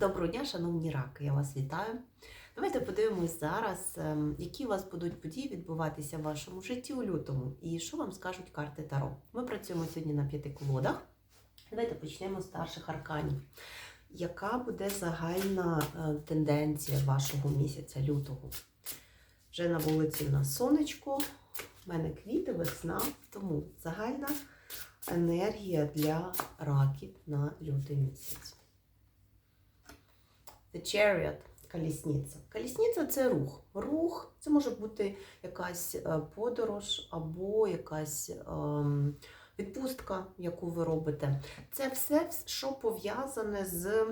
Доброго дня, шановні раки, я вас вітаю. Давайте подивимось зараз, ем, які у вас будуть події відбуватися в вашому житті у лютому і що вам скажуть карти Таро. Ми працюємо сьогодні на п'яти колодах. Давайте почнемо з старших арканів. Яка буде загальна е, тенденція вашого місяця лютого? Вже на вулиці в нас сонечко, в мене квіти, весна, тому загальна енергія для раків на лютий місяць. The Chariot – колісниця. Колісниця – це рух. Рух це може бути якась е, подорож або якась ем, відпустка, яку ви робите. Це все, що пов'язане з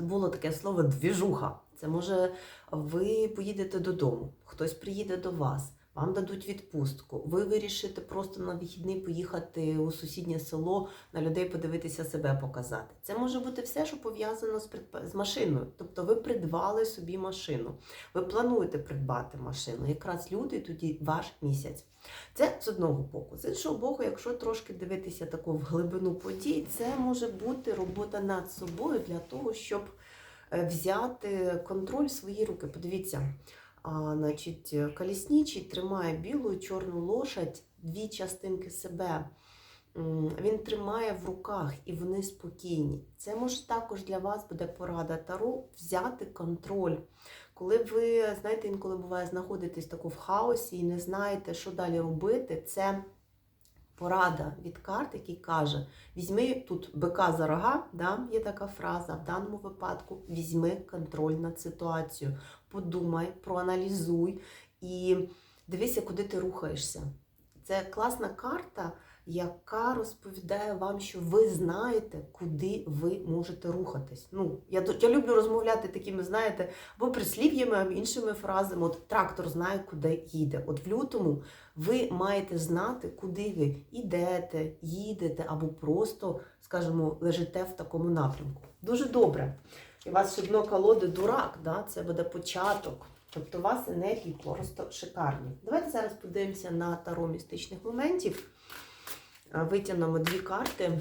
було таке слово двіжуха. Це може ви поїдете додому, хтось приїде до вас. Вам дадуть відпустку. Ви вирішите просто на вихідний поїхати у сусіднє село на людей подивитися себе показати. Це може бути все, що пов'язано з, з машиною. Тобто ви придбали собі машину, ви плануєте придбати машину. Якраз люди тоді ваш місяць. Це з одного боку. З іншого боку, якщо трошки дивитися таку в глибину подій, це може бути робота над собою для того, щоб е, взяти контроль в свої руки. Подивіться. А, значить, колісничий тримає білу і чорну лошадь, дві частинки себе. Він тримає в руках і вони спокійні. Це може також для вас буде порада Таро взяти контроль. Коли ви, знаєте, інколи буває, знаходитесь таку в хаосі і не знаєте, що далі робити, це порада від карт, який каже: візьми тут бика за рога, да, є така фраза, в даному випадку візьми контроль над ситуацією, подумай, проаналізуй і дивися, куди ти рухаєшся. Це класна карта, яка розповідає вам, що ви знаєте, куди ви можете рухатись. Ну, я, я люблю розмовляти такими, знаєте, або прислів'ями, або іншими фразами. От трактор знає, куди їде. От в лютому ви маєте знати, куди ви йдете, їдете, або просто, скажімо, лежите в такому напрямку. Дуже добре. І у вас ще дно колоди дурак, да? це буде початок. Тобто у вас енергії просто шикарні. Давайте зараз подивимося на таро містичних моментів. Е, Витягнемо дві карти,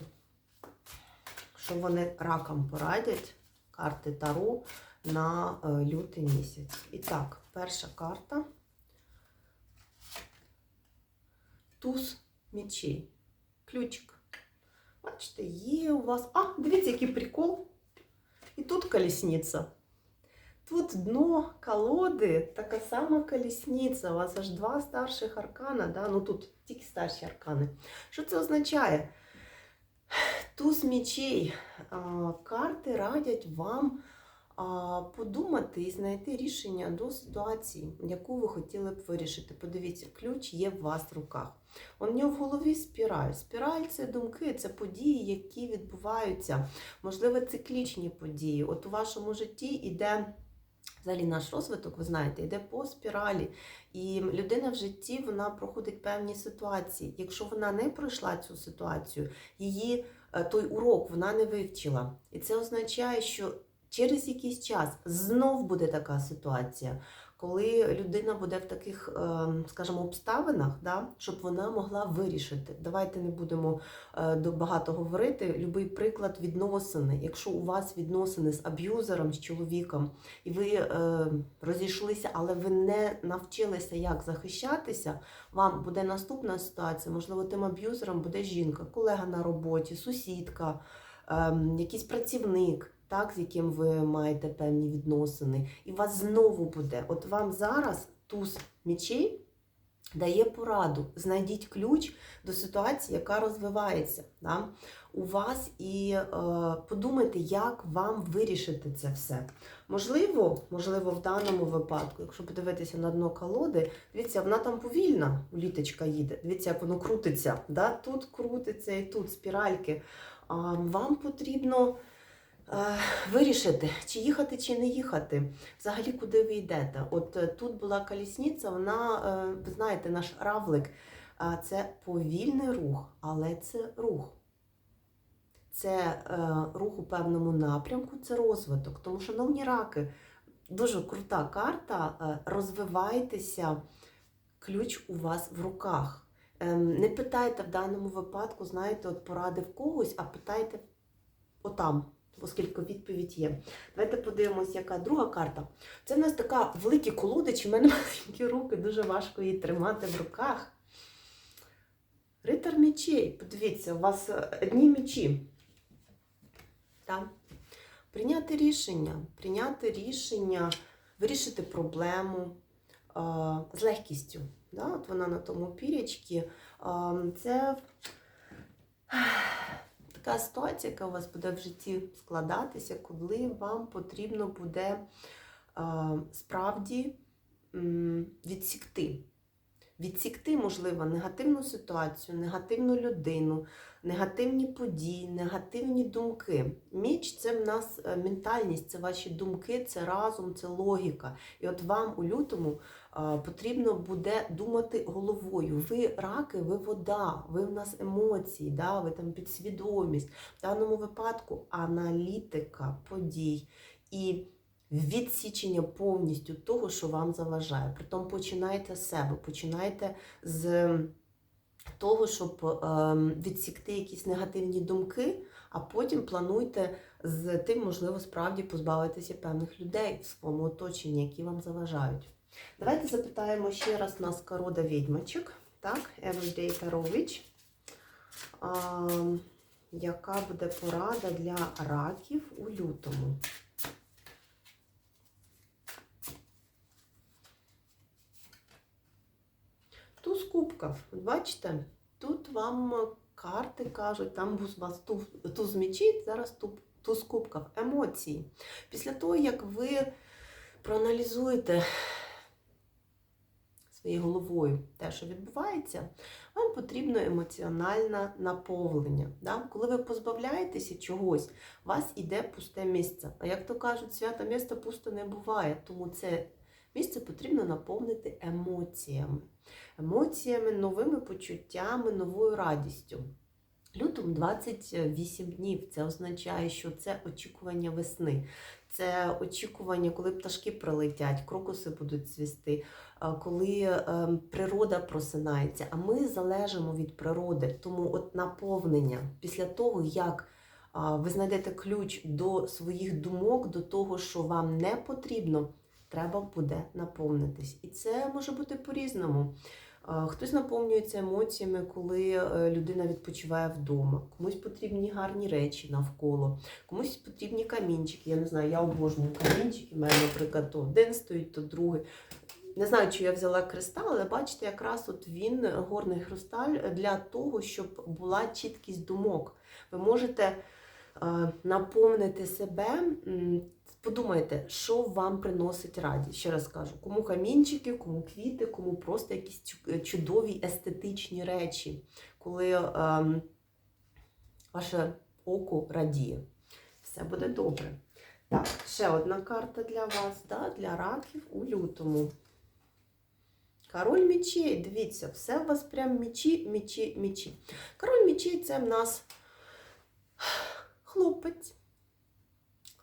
що вони ракам порадять. Карти Таро на е, лютий місяць. І так, перша карта. Туз мечей. Ключик. Бачите, є у вас. А, дивіться, який прикол. І тут колісниця. Тут дно колоди, така сама колісниця. У вас аж два старших аркана. Да? Ну тут тільки старші аркани. Що це означає? Туз мечей. А, Карти радять вам а, Подумати і знайти рішення до ситуації, яку ви хотіли б вирішити. Подивіться, ключ є в вас в руках. У нього в голові спіраль. Спіраль це думки, це події, які відбуваються. Можливо, циклічні події. От у вашому житті іде. Взагалі наш розвиток, ви знаєте, йде по спіралі. І людина в житті вона проходить певні ситуації. Якщо вона не пройшла цю ситуацію, її е, той урок вона не вивчила. І це означає, що через якийсь час знов буде така ситуація, коли людина буде в таких, е, скажімо, обставинах, да, щоб вона могла вирішити. Давайте не будемо е, багато говорити. Любий приклад відносини. Якщо у вас відносини з аб'юзером, з чоловіком, і ви е, розійшлися, але ви не навчилися, як захищатися, вам буде наступна ситуація. Можливо, тим аб'юзером буде жінка, колега на роботі, сусідка, ем, якийсь працівник, так, з яким ви маєте певні відносини. І вас знову буде. От вам зараз туз мічей дає пораду. Знайдіть ключ до ситуації, яка розвивається. Да? У вас і е, подумайте, як вам вирішити це все. Можливо, можливо, в даному випадку, якщо подивитися на дно колоди, дивіться, вона там повільна, літочка їде. Дивіться, як воно крутиться. Да? Тут крутиться і тут спіральки. А, вам потрібно вирішити, чи їхати, чи не їхати. Взагалі, куди ви йдете. От е, тут була колісниця, вона, е, ви знаєте, наш равлик. Це повільний рух, але це рух. Це е, рух у певному напрямку, це розвиток. Тому, шановні раки, дуже крута карта. Розвивайтеся, ключ у вас в руках. Ем, Не питайте в даному випадку, знаєте, от поради в когось, а питайте отам, оскільки відповідь є. Давайте подивимось, яка друга карта. Це в нас така великі колоди, чи в мене маленькі руки, дуже важко її тримати в руках. Ритар мечей. Подивіться, у вас е, одні мечі. Так? Прийняти рішення, прийняти рішення, вирішити проблему е, з легкістю. Да? От вона на тому пірячці. Е, це така ситуація, яка у вас буде в житті складатися, коли вам потрібно буде е, справді відсікти. Відсікти, можливо, негативну ситуацію, негативну людину, негативні події, негативні думки. Міч це в нас е, ментальність, це ваші думки, це разум, це логіка. І от вам у лютому е, потрібно буде думати головою. Ви раки, ви вода, ви в нас емоції, да? ви там підсвідомість. В даному випадку аналітика подій. І відсічення повністю того, що вам заважає. Притом починайте з себе, починайте з того, щоб ем, відсікти якісь негативні думки, а потім плануйте з тим, можливо, справді позбавитися певних людей в своєму оточенні, які вам заважають. Давайте запитаємо ще раз нас корода відьмачок. Так, Everyday Тарович. Ем, Яка буде порада для раків у лютому? Туз кубків. Бачите, тут вам карти кажуть, там у вас туз, туз зараз туз кубків, емоції. Після того, як ви проаналізуєте своєю головою те, що відбувається, вам потрібно емоціональне наповнення. Да? Коли ви позбавляєтеся чогось, у вас іде пусте місце. А як то кажуть, свято місце пусто не буває, тому це місце потрібно наповнити емоціями емоціями, новими почуттями, новою радістю. Лютом 28 днів. Це означає, що це очікування весни. Це очікування, коли пташки прилетять, крокуси будуть цвісти, е, коли е, природа просинається. А ми залежимо від природи. Тому от наповнення після того, як ви знайдете ключ до своїх думок, до того, що вам не потрібно, треба буде наповнитись. І це може бути по-різному. Хтось наповнюється емоціями, коли е, людина відпочиває вдома. Комусь потрібні гарні речі навколо, комусь потрібні камінчики. Я не знаю, я обожнюю камінчики. У мене, наприклад, то один стоїть, то другий. Не знаю, чи я взяла кристал, але бачите, якраз от він, горний хрусталь, для того, щоб була чіткість думок. Ви можете е, наповнити себе. Подумайте, що вам приносить радість. Ще раз кажу, кому камінчики, кому квіти, кому просто якісь чудові естетичні речі, коли ем, ваше око радіє. Все буде добре. Так, ще одна карта для вас, да, для раків у лютому. Король мечей, дивіться, все у вас прям мечі, мечі, мечі. Король мечей це в нас хлопець.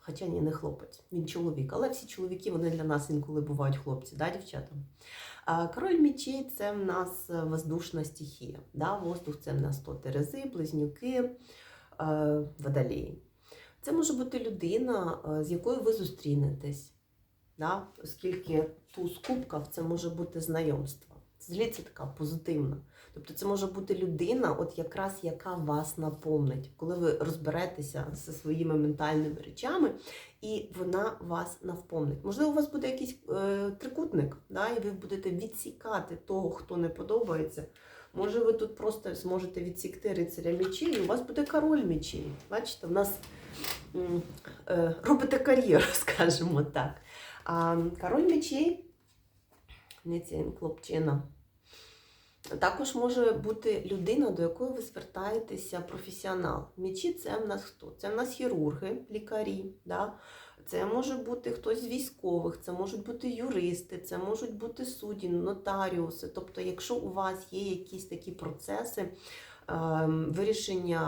Хоча ні, не хлопець, він чоловік. Але всі чоловіки вони для нас інколи бувають хлопці, да, дівчата? Король мечей це в нас е, воздушна стихія. Да? Воздух це в нас то терези, близнюки, е, водолії. Це може бути людина, е, з якою ви зустрінетесь. Да? Оскільки туз кубків це може бути знайомство. Це така позитивна. Тобто це може бути людина, от якраз яка вас наповнить, коли ви розберетеся зі своїми ментальними речами, і вона вас наповнить. Можливо, у вас буде якийсь е, трикутник, да, і ви будете відсікати того, хто не подобається. Може, ви тут просто зможете відсікти рицаря мечей, і у вас буде король мечей. Бачите, в нас е, робите кар'єру, скажімо так. А король мечей, не ця хлопчина. Також може бути людина, до якої ви звертаєтеся професіонал. Мічі це в нас хто? Це в нас хірурги, лікарі. Да? Це може бути хтось з військових, це можуть бути юристи, це можуть бути судді, нотаріуси. Тобто, якщо у вас є якісь такі процеси, вирішення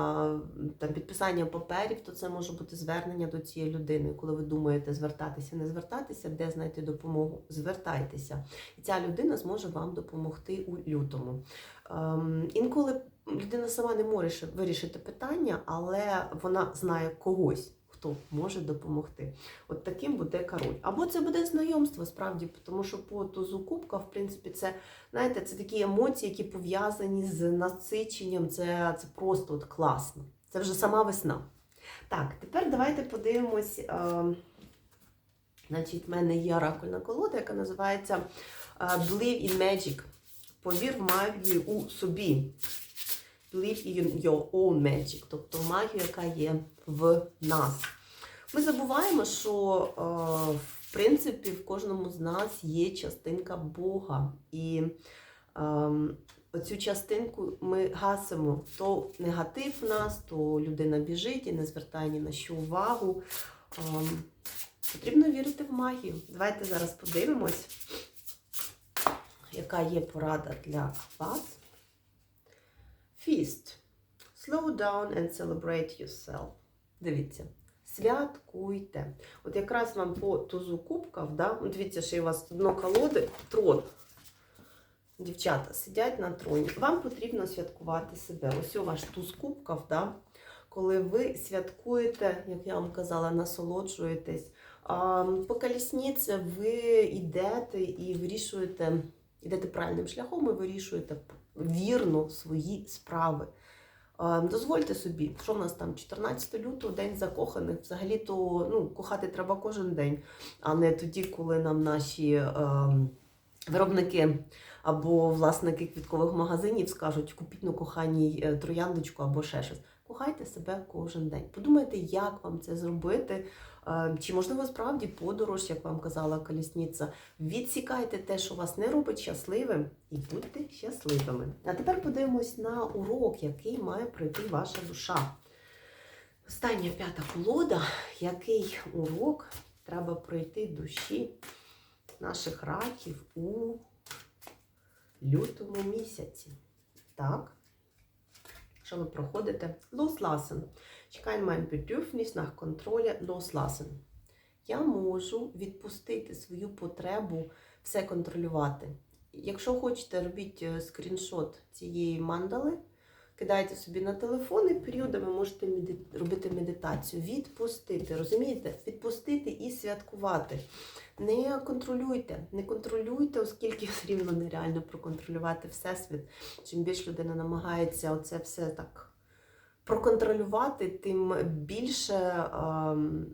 там, підписання паперів, то це може бути звернення до цієї людини. Коли ви думаєте звертатися, не звертатися, де знайти допомогу, звертайтеся. І ця людина зможе вам допомогти у лютому. Ем, інколи людина сама не може вирішити питання, але вона знає когось. Хто може допомогти. От таким буде король. Або це буде знайомство, справді, тому що по тузу кубка, в принципі, це, знаєте, це такі емоції, які пов'язані з насиченням. Це, це просто от класно. Це вже сама весна. Так, тепер давайте подивимось. Е, значить, в мене є оракульна колода, яка називається е, Believe in Magic. Повір в магію у собі. Believe in your own magic, тобто магію, яка є в нас. Ми забуваємо, що е, в принципі в кожному з нас є частинка Бога. І е, оцю частинку ми гасимо. То негатив в нас, то людина біжить і не звертає ні на що увагу. Е, потрібно вірити в магію. Давайте зараз подивимось, яка є порада для вас. Feast. Slow down and celebrate yourself. Дивіться. Святкуйте. От якраз вам по тузу кубків, да? от дивіться, що у вас дно колоди, трон. Дівчата сидять на троні. Вам потрібно святкувати себе. Ось у ваш туз кубків, да? коли ви святкуєте, як я вам казала, насолоджуєтесь. По колісниці ви йдете і вирішуєте, йдете правильним шляхом і вирішуєте вірно свої справи. Е, Дозвольте собі, що в нас там 14 лютого, день закоханих. Взагалі то ну, кохати треба кожен день, а не тоді, коли нам наші е, виробники або власники квіткових магазинів скажуть, купіть на коханій е, трояндочку або ще щось. Кохайте себе кожен день. Подумайте, як вам це зробити. Чи можливо справді подорож, як вам казала колісниця, відсікайте те, що вас не робить щасливим, і будьте щасливими. А тепер подивимось на урок, який має пройти ваша душа. Остання п'ята колода, який урок треба пройти душі наших раків у лютому місяці. Так. Що ви проходите? Loslassen. Ich kann mein Bedürfnis nach Kontrolle loslassen. Я можу відпустити свою потребу все контролювати. Якщо хочете, робіть е, скріншот цієї мандали, кидайте собі на телефон і періодами можете меди- робити медитацію. Відпустити, розумієте? Відпустити і святкувати. Не контролюйте, не контролюйте, оскільки все рівно нереально проконтролювати всесвіт. Чим більше людина намагається оце все так проконтролювати, тим більше ем,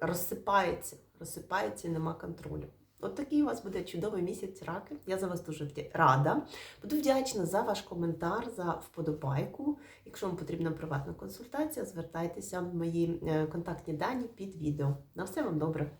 розсипається, розсипається і нема контролю. От такий у вас буде чудовий місяць раки. Я за вас дуже рада. Буду вдячна за ваш коментар, за вподобайку. Якщо вам потрібна приватна консультація, звертайтеся в мої е, контактні дані під відео. На все вам добре!